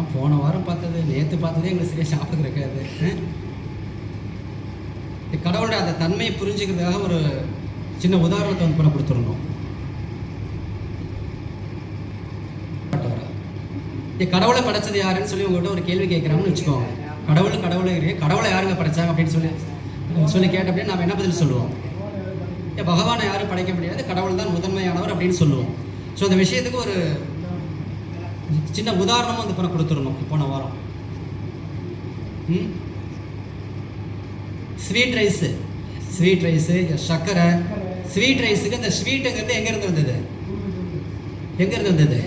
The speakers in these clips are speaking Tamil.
நான் போன வாரம் பார்த்தது நேற்று பார்த்ததே எங்களுக்கு சரியாக ஞாபகம் இருக்காது. கடவுளோட கடவுளுடைய அந்த தன்மையை புரிஞ்சுக்கிறதுக்காக ஒரு சின்ன உதாரணத்தை வந்து பண்ண கொடுத்துருந்தோம் கடவுளை படைச்சது யாருன்னு சொல்லி உங்கள்கிட்ட ஒரு கேள்வி கேட்குறாங்கன்னு வச்சுக்கோங்க. கடவுள் கடவுளை கடவுளை யாருங்க படைச்சாங்க அப்படின்னு சொல்லி சொல்லி கேட்ட அப்படின்னு நம்ம என்ன பதில் சொல்லுவோம்? ஏ பகவானை யாரும் படைக்க முடியாது. கடவுள் தான் முதன்மையானவர் அப்படின்னு சொல்லுவோம். ஸோ அந்த விஷயத்துக்கு ஒரு சின்ன உதாரணமும் வந்து பணம் கொடுத்துருந்தோம் போன வாரம். ம்? ஸ்வீட் ரைஸு ஸ்வீட் ரைஸு சர்க்கரை ஸ்வீட் ரைஸுக்கு அந்த ஸ்வீட்டுங்கிறது எங்கேருந்து வந்தது? எங்கேருந்து வந்தது?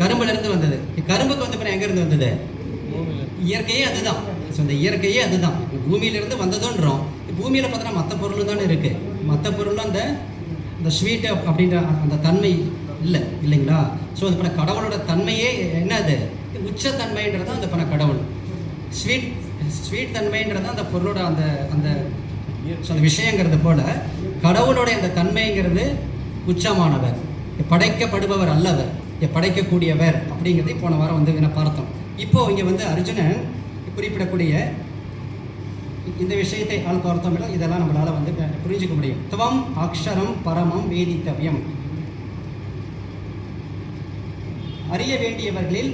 கரும்புலேருந்து வந்தது. கரும்புக்கு வந்து பிறகு எங்கேருந்து வந்தது? இயற்கையே அதுதான். ஸோ இந்த இயற்கையே அதுதான். பூமியிலேருந்து வந்ததுன்றோம். பூமியில் பார்த்தோன்னா மற்ற பொருளும் தானே இருக்குது மற்ற பொருளும் அந்த இந்த ஸ்வீட்டு அப்படின்ற அந்த தன்மை இல்லை இல்லைங்களா? ஸோ அது பண்ண கடவுளோட தன்மையே என்ன அது உச்சத்தன்மைன்றது தான் அந்த பண்ண கடவுள். ஸ்வீட் ஸ்வீட் தன்மைன்றது அந்த பொருளோட அந்த அந்த அந்த விஷயங்கிறது போல கடவுளுடைய அந்த தன்மைங்கிறது உச்சமானவர். படைக்கப்படுபவர் அல்லவர். படைக்கக்கூடியவர் அப்படிங்கிறதை போன வாரம் வந்து என்ன பார்த்தோம். இப்போ இங்கே வந்து அர்ஜுனன் குறிப்பிடக்கூடிய இந்த விஷயத்தை ஆள் பார்த்தோம் இல்லை இதெல்லாம் நம்மளால் வந்து புரிஞ்சுக்க முடியும். துவம் அக்ஷரம் பரமம் வேதித்தவியம். அறிய வேண்டியவர்களில்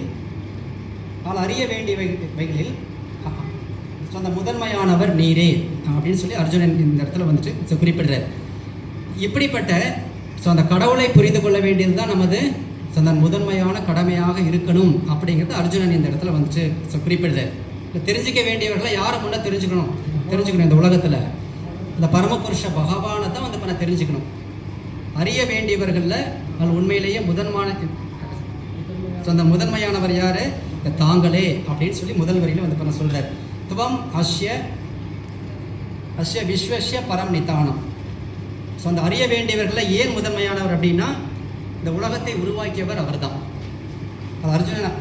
ஆள் அறிய வேண்டியவைகளில் ஸோ அந்த முதன்மையானவர் நீரே அப்படின்னு சொல்லி அர்ஜுனன் இந்த இடத்துல வந்துட்டு குறிப்பிடுறார். இப்படிப்பட்ட ஸோ அந்த கடவுளை புரிந்து கொள்ள வேண்டியது தான் நமது ஸோ அந்த முதன்மையான கடமையாக இருக்கணும் அப்படிங்கிறது அர்ஜுனன் இந்த இடத்துல வந்துட்டு ஸோ குறிப்பிடுறார். தெரிஞ்சிக்க தெரிஞ்சுக்க வேண்டியவர்களை யாரை முன்னே தெரிஞ்சுக்கணும் தெரிஞ்சுக்கணும் இந்த உலகத்தில். இந்த பரமபுருஷ பகவானை தான் வந்து பண்ண தெரிஞ்சுக்கணும். அறிய வேண்டியவர்களில் அது உண்மையிலேயே முதன்மான ஸோ அந்த முதன்மையானவர் யார்? தாங்களே அப்படின்னு சொல்லி முதல் வரியில வந்து பண்ண சொல்கிறார் துவம் அஷ்ய அஷ்ய விஸ்வஷ்ய பரம் நிதானம். ஸோ அந்த அறிய வேண்டியவர்களில் ஏன் முதன்மையானவர் அப்படின்னா இந்த உலகத்தை உருவாக்கியவர் அவர்தான். அது அர்ஜுனன்